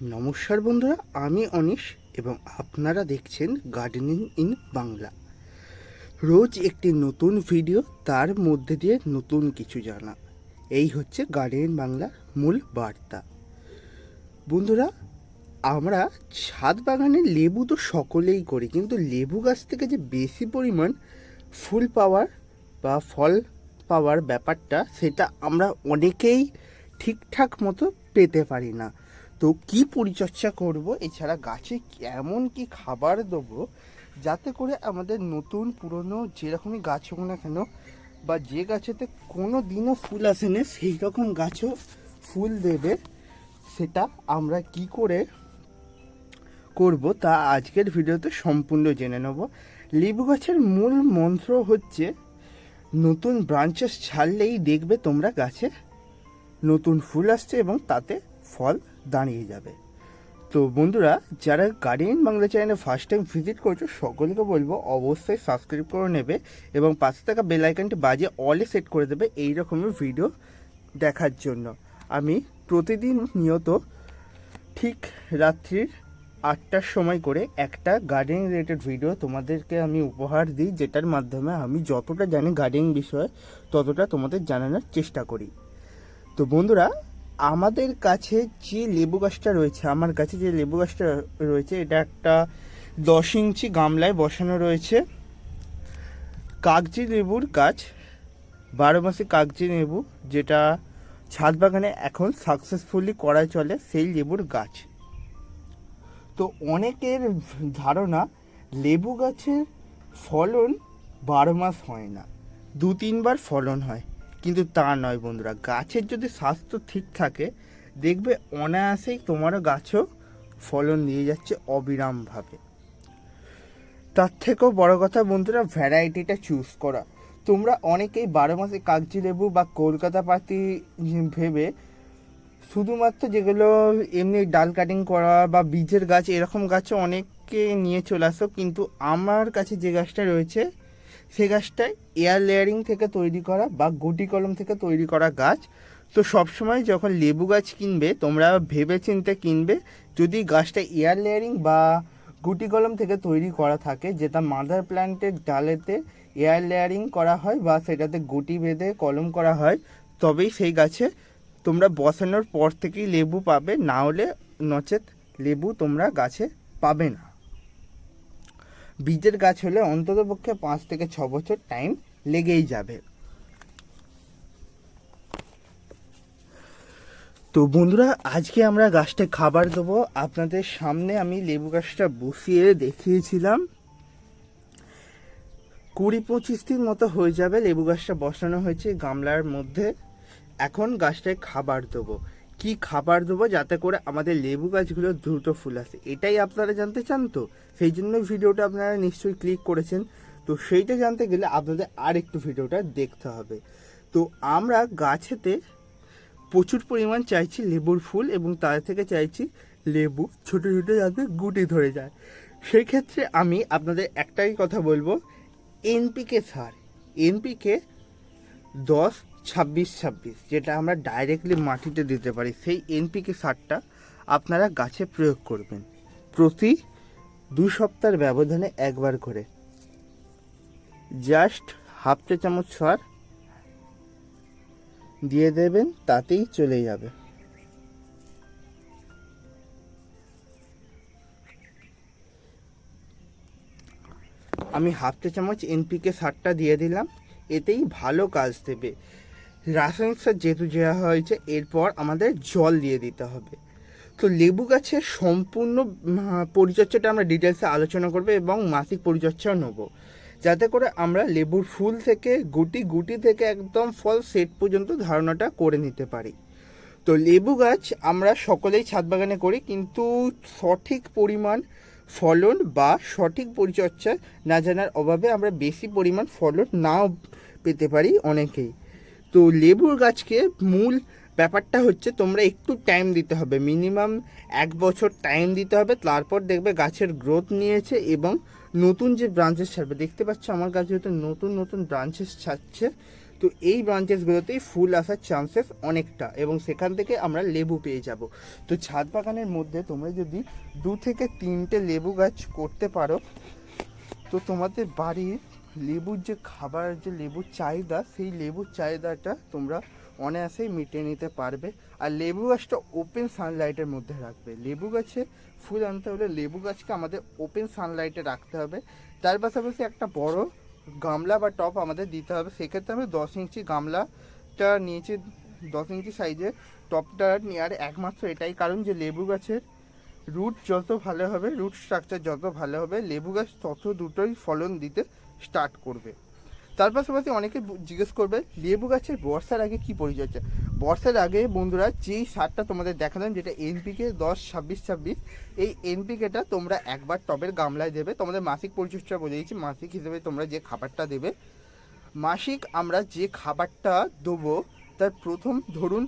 নমস্কার বন্ধুরা, আমি অনিশ এবং আপনারা দেখছেন গার্ডেনিং ইন বাংলা রোজ একটি নতুন ভিডিও তার মধ্যে দিয়ে নতুন কিছু জানা। এই হচ্ছে গার্ডেনিং বাংলার মূল বার্তা। বন্ধুরা, আমরা ছাদ বাগানে লেবু তো সকলেই করি, কিন্তু লেবু গাছ থেকে যে বেশি পরিমাণ ফুল পাওয়ার বা ফল পাওয়ার ব্যাপারটা, সেটা আমরা অনেকেই ঠিকঠাক মতো পেতে পারি না। তো কি পরিচর্যা করব? এছাড়া গাছে এমন কি খাবার দেবো? যাতে করে আমাদের নতুন, পুরনো যেরকমই গাছ হোক না কেন, বা যে গাছেতে কোনো দিনও ফুল আসেনি সেই রকম গাছও ফুল দেবে। সেটা আমরা কি করে করব তা আজকের ভিডিওতে সম্পূর্ণ জেনে নেব। লেবু গাছের মূল মন্ত্র হচ্ছে, নতুন ব্রাঞ্চেস ছাড়লেই দেখবে তোমরা গাছে নতুন ফুল আসছে এবং তাতে ফল দাঁড়িয়ে যাবে। তো বন্ধুরা, যারা গার্ডেন বাংলা চ্যানেলে ফার্স্ট টাইম ভিজিট করছ, সকলকে বলব অবশ্যই সাবস্ক্রাইব করে নেবে এবং পাশে থাকা বেল আইকনটি বাজে অলে সেট করে দেবে এই রকমের ভিডিও দেখার জন্য। আমি প্রতিদিন নিয়ত ঠিক রাত্রির আটটার সময় করে একটা গার্ডেন রিলেটেড ভিডিও তোমাদেরকে আমি উপহার দিই, যেটার মাধ্যমে আমি যতটা জানি গার্ডেন বিষয়ে ততটা তোমাদের জানানোর চেষ্টা করি। তো বন্ধুরা আমাদের কাছে যে লেবু গাছটা রয়েছে, আমার কাছে যে লেবু গাছটা রয়েছে, এটা একটা দশ ইঞ্চি গামলায় বসানো রয়েছে। কাগজি লেবুর গাছ, বারো মাসে কাগজি লেবু, যেটা ছাদ বাগানে এখন সাকসেসফুলি করা চলে সেই লেবুর গাছ। তো অনেকের ধারণা, লেবু গাছের ফলন বারো মাস হয় না দু তিনবার ফলন হয়। কিন্তু তা নয় বন্ধুরা, গাছের যদি স্বাস্থ্য ঠিক থাকে, দেখবে অনায়াসেই তোমারও গাছও ফলন দিয়ে যাচ্ছে অবিরামভাবে। তার থেকেও বড় কথা বন্ধুরা ভ্যারাইটিটা চুজ করা। তোমরা অনেকেই বারো মাসে কাগজি লেবু বা কলকাতা পাতি ভেবে শুধুমাত্র যেগুলো এমনি ডাল কাটিং করা বা বীজের গাছ, এরকম গাছও অনেকে নিয়ে চলে আসো, কিন্তু আমার কাছে যে গাছটা রয়েছে সে গাছটা এয়ার লেয়ারিং থেকে তৈরি করা বা গুটি কলম থেকে তৈরি করা গাছ। তো সবসময় যখন লেবু গাছ কিনবে, তোমরা ভেবে চিনতে কিনবে, যদি গাছটা এয়ার লেয়ারিং বা গুটি কলম থেকে তৈরি করা থাকে, যেটা মাদার প্ল্যান্টের ডালেতে এয়ার লেয়ারিং করা হয় বা সেটাতে গুটি বেঁধে কলম করা হয়, তবেই সেই গাছে তোমরা বসানোর পর থেকেই লেবু পাবে। না হলে নচেত লেবু তোমরা গাছে পাবে না। বীজের গাছ হলে অন্তত পক্ষে পাঁচ থেকে ছ বছর টাইম লেগেই যাবে। তো বন্ধুরা, আজকে আমরা গাছটা খাবার দেবো। আপনাদের সামনে আমি লেবু গাছটা বসিয়ে দেখিয়েছিলাম। কুড়ি পঁচিশ দিন মতো হয়ে যাবে লেবু গাছটা বসানো হয়েছে গামলার মধ্যে। এখন গাছটায় খাবার দেবো। কি খাবার দেবো যাতে করে আমাদের লেবু গাছগুলো দ্রুত ফুল আসে? এটাই আপনারা জানতে চান তো? সেই জন্য ভিডিওটা আপনারা নিশ্চয়ই ক্লিক করেছেন। তো সেইটা জানতে গেলে আপনাদের আর একটু ভিডিওটা দেখতে হবে। তো আমরা গাছেতে প্রচুর পরিমাণ চাইছি লেবুর ফুল এবং তার থেকে চাইছি লেবু, ছোট ছোটো যাতে গুটি ধরে যায়। সেই ক্ষেত্রে আমি আপনাদের একটাই কথা বলব, এনপিকে সার। এনপিকে দশ ছাব্বিশ ছাব্বিশ, যেটা আমরা ডাইরেক্টলি মাটিতে দিতে পারি। সেই এনপিকে সারটা আপনারা গাছে প্রয়োগ করবেন। প্রতি দু সপ্তাহের ব্যবধানে একবার করে। জাস্ট হাফ চা চামচ সার দিয়ে দেবেন, তাতেই চলে যাবে। আমি হাফ চা চামচ এনপিকে সারটা দিয়ে দিলাম। এতেই ভালো কাজ দেবে। রাসায়নিক সার যেহেতু দেওয়া হয়েছে, এরপর আমাদের জল দিয়ে দিতে হবে। তো লেবু গাছের সম্পূর্ণ পরিচর্যাটা আমরা ডিটেলসে আলোচনা করব এবং মাসিক পরিচর্যাও নেব। যাতে করে আমরা লেবুর ফুল থেকে, গুটি গুটি থেকে একদম ফল সেট পর্যন্ত ধারণাটা করে নিতে পারি। তো লেবু গাছ আমরা সকলেই ছাদ বাগানে করি, কিন্তু সঠিক পরিমাণ ফলন বা সঠিক পরিচর্যা না জানার অভাবে আমরা বেশি পরিমাণ ফলন নাও পেতে পারি অনেকেই। তো লেবুর গাছকে মূল ব্যাপারটা হচ্ছে তোমরা একটু টাইম দিতে হবে। মিনিমাম এক বছর টাইম দিতে হবে। তারপর দেখবে গাছের গ্রোথ নিয়েছে এবং নতুন যে ব্রাঞ্চেস ছাড়বে, দেখতে পাচ্ছ আমার গাছে হয়তো নতুন নতুন ব্রাঞ্চেস ছাড়ছে, তো এই ব্রাঞ্চেসগুলোতেই ফুল আসার চান্সেস অনেকটা এবং সেখান থেকে আমরা লেবু পেয়ে যাব। তো ছাদ বাগানের মধ্যে তোমরা যদি দু থেকে তিনটে লেবু গাছ করতে পারো, তো তোমাদের বাড়ির লেবুর যে খাবার, যে লেবুর চাহিদা, সেই লেবুর চাহিদাটা তোমরা অনায়াসেই মিটিয়ে নিতে পারবে। আর লেবু গাছটা ওপেন সানলাইটের মধ্যে রাখবে। লেবু গাছে ফুল আনতে হলে লেবু গাছকে আমাদের ওপেন সানলাইটে রাখতে হবে। তার পাশাপাশি একটা বড় গামলা বা টপ আমাদের দিতে হবে। সেক্ষেত্রে আমি দশ ইঞ্চি গামলাটা নিয়েছি, দশ ইঞ্চি সাইজের টপটা নেওয়ার একমাত্র এটাই কারণ যে লেবু গাছের রুট যত ভালো হবে, রুট স্ট্রাকচার যত ভালো হবে, লেবু গাছ তত দুটোই ফলন দিতে স্টার্ট করবে। তার পাশাপাশি অনেকে জিজ্ঞেস করবে, লেবু গাছের বর্ষার আগে কি পরিচর্যা বর্ষার আগে বন্ধুরা যেই সারটা তোমাদের দেখালাম, যেটা এনপিকে দশ, ছাব্বিশ ছাব্বিশ, এই এনপিকেটা তোমরা একবার টবের গামলায় দেবে। তোমাদের মাসিক পরিচর্যা দিচ্ছি মাসিক হিসেবে তোমরা যে খাবারটা দেবে, মাসিক আমরা যে খাবারটা দেবো, তার প্রথম ধরুন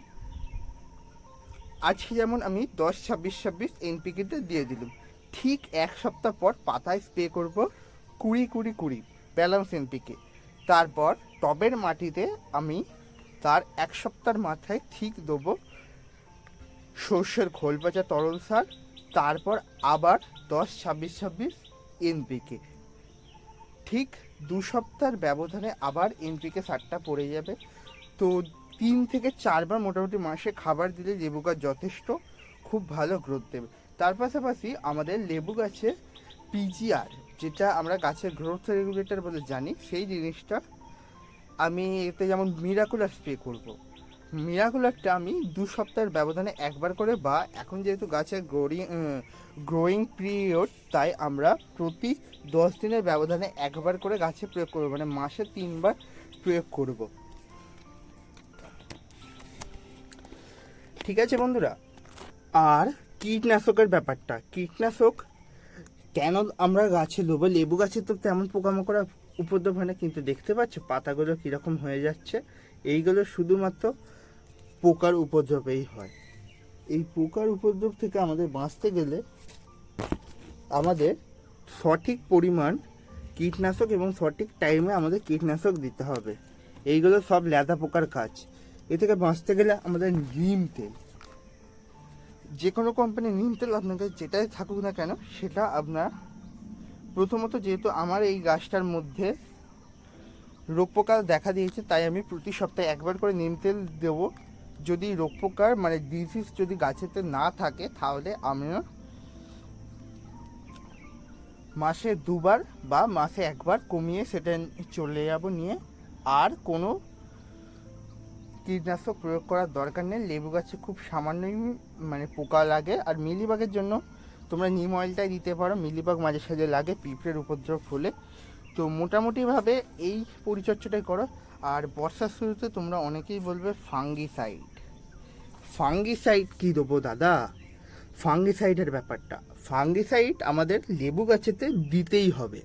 আজকে যেমন আমি দশ, ছাব্বিশ ছাব্বিশ এনপিকেটা দিয়ে দিলাম। ঠিক এক সপ্তাহ পর পাতায় স্প্রে করব কুড়ি কুড়ি কুড়ি ব্যালেন্স এনপিকে। তারপর টবের মাটিতে আমি তার এক সপ্তাহের মাথায় ঠিক দেবো সর্ষের খোল পচা তরল সার, তারপর আবার দশ, ছাব্বিশ ছাব্বিশ এনপিকে। ঠিক দু সপ্তাহের ব্যবধানে আবার এনপিকে সারটা পড়ে যাবে। তো তিন থেকে চারবার মোটামুটি মাসে খাবার দিলে লেবু গাছ যথেষ্ট, খুব ভালো গ্রোথ দেবে তার পাশাপাশি আমাদের লেবু গাছে পিজিআর যেটা আমরা গাছের গ্রোথ রেগুলেটর বলে জানি, সেই জিনিসটা আমি এতে যেমন মিরাকুলার স্প্রে করব। মিরাকুলারটা আমি দু সপ্তাহের ব্যবধানে একবার করে বা এখন যেহেতু গাছের গ্রোয়িং গ্রোয়িং পিরিয়ড তাই আমরা প্রতি দশ দিনের ব্যবধানে একবার করে গাছে প্রয়োগ করব মানে মাসে তিনবার প্রয়োগ করব ঠিক আছে বন্ধুরা? আর কীটনাশকের ব্যাপারটা, কীটনাশক কেন আমরা গাছে দেবো? লেবু গাছে তো তেমন পোকামাকড়া উপদ্রব হয় না, কিন্তু দেখতে পাচ্ছ পাতাগুলো কীরকম হয়ে যাচ্ছে। এইগুলো শুধুমাত্র পোকার উপদ্রবেই হয়। এই পোকার উপদ্রব থেকে আমাদের বাঁচতে গেলে আমাদের সঠিক পরিমাণ কীটনাশক এবং সঠিক টাইমে আমাদের কীটনাশক দিতে হবে। এইগুলো সব লেদা পোকার কাজ। এ থেকে বাঁচতে গেলে আমাদের নিম তেল। যে কোনো কোম্পানির নিম তেল আপনাকে যেটাই থাকুক না কেন, সেটা আপনার প্রথমত যেহেতু আমার এই গাছটার মধ্যে রোগ পোকা দেখা দিয়েছে, তাই আমি প্রতি সপ্তাহে একবার করে নিম তেল দেবো। যদি রোগ পোকার মানে ডিজিজ যদি গাছেতে না থাকে, তাহলে আমরা মাসে দুবার বা মাসে একবার কমিয়ে সেটা চলে যাব নিয়ে। আর কোনো কীটনাশক প্রয়োগ করার দরকার নেই। লেবু গাছে খুব সামান্যই মানে পোকা লাগে। আর মিলিবাগের জন্য তোমরা নিম অয়েলটাই দিতে পারো। মিলিবাগ মাঝে সাঝে লাগে পিঁপড়ের উপদ্রব হলে। তো মোটামুটিভাবে এই পরিচর্যাটাই করো। আর বর্ষার শুরুতে তোমরা অনেকেই বলবে ফাঙ্গিসাইড। ফাঙ্গিসাইড কী দেবো দাদা? ফাঙ্গিসাইডের ব্যাপারটা। ফাঙ্গিসাইড আমাদের লেবু গাছেতে দিতেই হবে।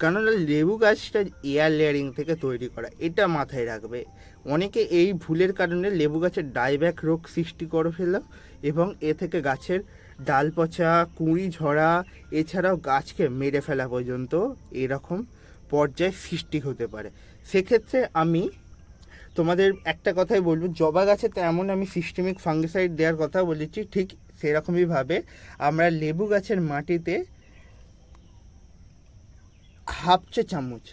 কেননা লেবু গাছটা এয়ার লেয়ারিং থেকে তৈরি করা। এটা মাথায় রাখবে। অনেকে এই ভুলের কারণে লেবু গাছের ডাইব্যাক রোগ সৃষ্টি করে ফেল এবং এ থেকে গাছের ডাল পচা কুঁড়ি ঝরা, এছাড়াও গাছকে মেরে ফেলা পর্যন্ত এরকম পর্যায়ে সৃষ্টি হতে পারে। সেক্ষেত্রে আমি তোমাদের একটা কথাই বলব, জবা গাছে তেমন আমি সিস্টেমিক ফাঙ্গিসাইড দেওয়ার কথা বলেছি, ঠিক সেরকমইভাবে আমরা লেবু গাছের মাটিতে হাফ চা চামচ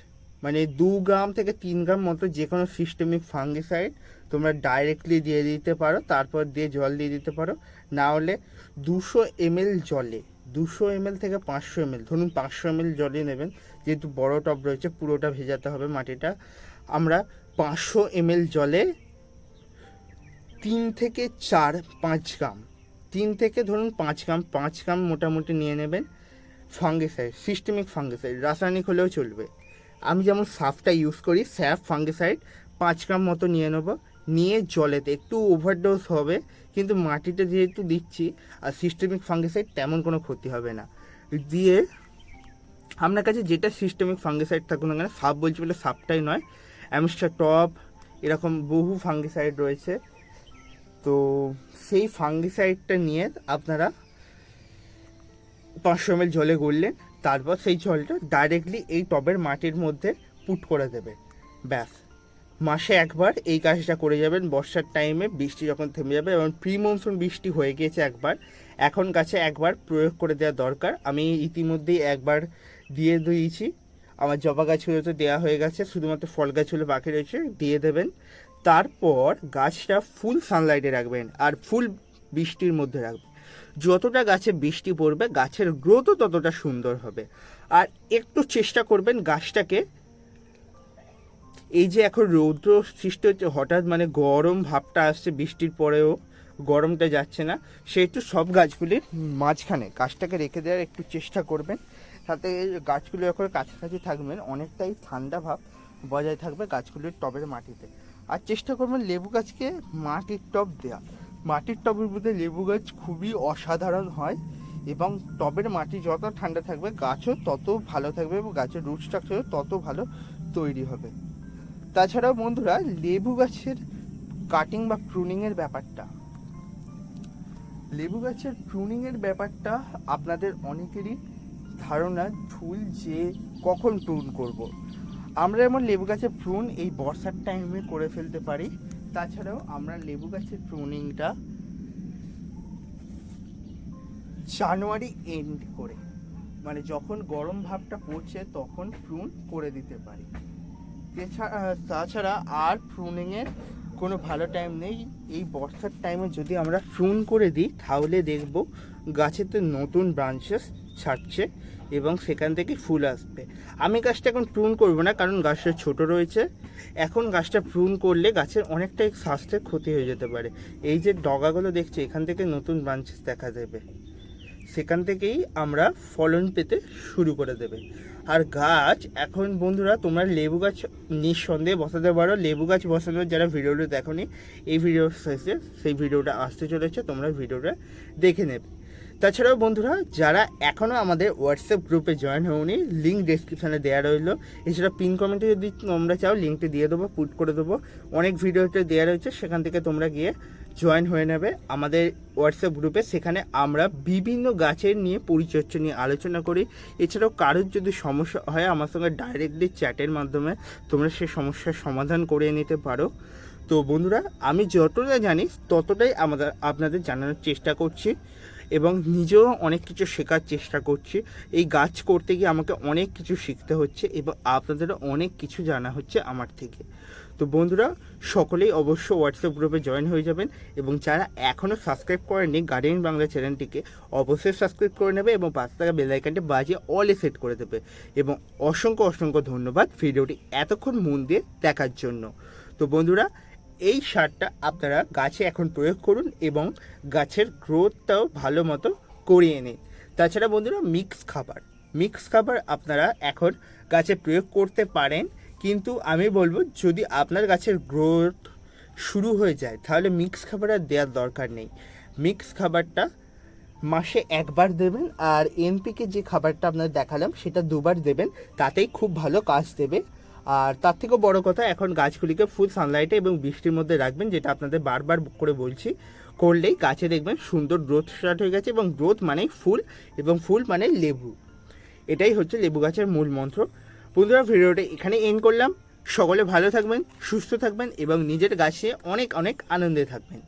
মানে দু গ্রাম থেকে তিন গ্রাম মতো যে কোনো সিস্টেমিক ফাঙ্গিসাইড তোমরা ডাইরেক্টলি দিয়ে দিতে পারো, তারপর দিয়ে জল দিয়ে দিতে পারো। না হলে দুশো এমএল জলে, দুশো এমএল থেকে পাঁচশো এমএল ধরুন পাঁচশো এমএল জলে নেবেন, যেহেতু বড় টব রয়েছে, পুরোটা ভেজাতে হবে মাটিটা। আমরা পাঁচশো এমএল জলে তিন থেকে চার, পাঁচ গ্রাম, তিন থেকে ধরুন পাঁচ গ্রাম পাঁচ গ্রাম মোটামুটি নিয়ে নেবেন। ফাঙ্গিসাইড সিস্টেমিক ফাঙ্গিসাইড রাসায়নিক হলেও চলবে। আমি যেমন সাফটা ইউজ করি, স্যাফ ফাঙ্গিসাইড পাঁচ গ্রাম মতো নিয়ে নেব। নিয়ে জলেতে একটু ওভারডোজ হবে, কিন্তু মাটিতে যেহেতু দিচ্ছি, আর সিস্টেমিক ফাঙ্গিসাইড তেমন কোনো ক্ষতি হবে না। দিয়ে আপনার কাছে যেটা সিস্টেমিক ফাঙ্গিসাইড থাকুন না কেন সাপ বলছি বলে সাপটাই নয়, অ্যামস্টার টপ, এরকম বহু ফাঙ্গিসাইড রয়েছে। তো সেই ফাঙ্গিসাইডটা নিয়ে আপনারা পাঁচশো এমএল জলে গুললেন তারপর সেই জলটা ডাইরেক্টলি এই টবের মাটির মধ্যে পুট করে দেবে। ব্যাস। মাসে একবার এই কাজটা করে যাবেন। বর্ষার টাইমে বৃষ্টি যখন থেমে যাবে এবং প্রি মনসুন বৃষ্টি হয়ে গিয়েছে একবার, এখন গাছে একবার প্রয়োগ করে দেওয়া দরকার। আমি ইতিমধ্যেই একবার দিয়ে দিয়েছি। আমার জবা গাছগুলো তো দেওয়া হয়ে গেছে, শুধুমাত্র ফল গাছগুলো বাকি রয়েছে, দিয়ে দেবেন। তারপর গাছটা ফুল সানলাইটে রাখবেন আর ফুল বৃষ্টির মধ্যে রাখবেন। যতটা গাছে বৃষ্টি পড়বে, গাছের গ্রোথও ততটা সুন্দর হবে। আর একটু চেষ্টা করবেন গাছটাকে, এই যে এখন রৌদ্র সৃষ্টি হচ্ছে, হঠাৎ মানে গরম ভাবটা আসছে বৃষ্টির পরেও, গরমটা যাচ্ছে না, সে একটু সব গাছগুলির মাঝখানে, গাছটাকে রেখে দেওয়ার একটু চেষ্টা করবেন। তাতে গাছগুলো এখন কাছাকাছি থাকবেন, অনেকটাই ঠান্ডা ভাব বজায় থাকবে গাছগুলির টবের মাটিতে। আর চেষ্টা করবেন লেবু গাছকে মাটির টব দেওয়া। মাটির টবের মধ্যে লেবু গাছ খুবই অসাধারণ হয় এবং টবের মাটি যত ঠান্ডা থাকবে, গাছও তত ভালো থাকবে এবং গাছের রুট স্ট্রাকচারও তত ভালো তৈরি হবে। তাছাড়াও বন্ধুরা, লেবু গাছের কাটিং বা প্রুনিংয়ের ব্যাপারটা। লেবু গাছের প্রুনিংয়ের ব্যাপারটা আপনাদের অনেকেরই ধারণা, ভুল যে কখন প্রুন করব। আমরা যেমন লেবু গাছের প্রুন এই বর্ষার টাইমে করে ফেলতে পারি। তাছাড়াও আমরা লেবু গাছের প্রুনিংটা জানুয়ারি এন্ড করে। মানে যখন গরম ভাবটা পড়ছে তখন প্রুন করে দিতে পারি। এছাড়া তাছাড়া আর প্রুনিংয়ের কোনো ভালো টাইম নেই। এই বর্ষার টাইমে যদি আমরা প্রুন করে দিই, তাহলে দেখব গাছেতে নতুন ব্রাঞ্চেস ছাড়ছে। এবং সেখান থেকে ফুল আসবে। আমি গাছটা এখন প্রুন করব না, কারণ গাছটা ছোট রয়েছে। এখন গাছটা প্রুন করলে গাছের অনেকটাই স্বাস্থ্যের ক্ষতি হয়ে যেতে পারে। এই যে ডগাগুলো দেখছি, এখান থেকে নতুন ব্রাঞ্চেস দেখা দেবে। সেখান থেকেই আমরা ফলন পেতে শুরু করে দেবে। আর গাছ, এখন বন্ধুরা, তোমরা লেবু গাছ নিঃসন্দেহে বসাতে পারো। লেবু গাছ বসানোর যারা ভিডিওটা দেখোনি, এই ভিডিও শেষে সেই ভিডিওটা আসতে চলেছে, তোমরা ভিডিওটা দেখে নেবে। তাছাড়াও বন্ধুরা, যারা এখনও আমাদের হোয়াটসঅ্যাপ গ্রুপে জয়েন হওনি লিঙ্ক ডেসক্রিপশানে দেওয়া রইল। এছাড়া পিন কমেন্টে যদি তোমরা চাও লিঙ্কটি দিয়ে দেবো পুট করে দেবো। অনেক ভিডিওতে দেওয়া রয়েছে, সেখান থেকে তোমরা গিয়ে জয়েন হয়ে নেবে। আমাদের হোয়াটসঅ্যাপ গ্রুপে সেখানে আমরা বিভিন্ন গাছের নিয়ে পরিচর্যা নিয়ে আলোচনা করি। এছাড়াও কারোর যদি সমস্যা হয়, আমার সঙ্গে ডাইরেক্টলি চ্যাটের মাধ্যমে তোমরা সেই সমস্যার সমাধান করে নিতে পারো। তো বন্ধুরা, আমি যতটা জানি, ততটাই আমাদের, আপনাদের জানানোর চেষ্টা করছি। এবং নিজেও অনেক কিছু শেখার চেষ্টা করছি। এই গাছ করতে গিয়ে আমাকে অনেক কিছু শিখতে হচ্ছে এবং আপনাদেরও অনেক কিছু জানা হচ্ছে আমার থেকে। তো বন্ধুরা, সকলেই অবশ্য হোয়াটসঅ্যাপ গ্রুপে জয়েন হয়ে যাবেন এবং যারা এখনও সাবস্ক্রাইব করেননি গার্ডেন বাংলা চ্যানেলটিকে অবশ্যই সাবস্ক্রাইব করে নেবে এবং পাঁচ টাকা বেলাইকানটি বাজিয়ে অলে সেট করে দেবে। এবং অসংখ্য অসংখ্য ধন্যবাদ ভিডিওটি এতক্ষণ মন দিয়ে দেখার জন্য। তো বন্ধুরা এই সারটা আপনারা গাছে এখন প্রয়োগ করুন এবং গাছের গ্রোথটাও ভালো মতো করিয়ে নিন। তাছাড়া বন্ধুরা মিক্স খাবার। মিক্স খাবার আপনারা এখন গাছে প্রয়োগ করতে পারেন, কিন্তু আমি বলব যদি আপনার গাছের গ্রোথ শুরু হয়ে যায়, তাহলে মিক্স খাবার আর দেওয়ার দরকার নেই। মিক্স খাবারটা মাসে একবার দেবেন আর এনপিকে যে খাবারটা আপনার দেখালাম, সেটা দুবার দেবেন, তাতেই খুব ভালো কাজ দেবে। আর তার থেকেও বড় কথা, এখন গাছগুলিকে ফুল সানলাইটে এবং বৃষ্টির মধ্যে রাখবেন, যেটা আপনাদের বারবার করে বলছি। করলেই গাছে দেখবেন সুন্দর গ্রোথ স্টার্ট হয়ে গেছে এবং গ্রোথ মানে ফুল এবং ফুল মানে লেবু। এটাই হচ্ছে লেবু গাছের মূল মন্ত্র। বন্ধুরা, ভিডিওটা এখানে এন্ড করলাম। সকলে ভালো থাকবেন, সুস্থ থাকবেন এবং নিজের গাছে অনেক অনেক আনন্দে থাকবেন।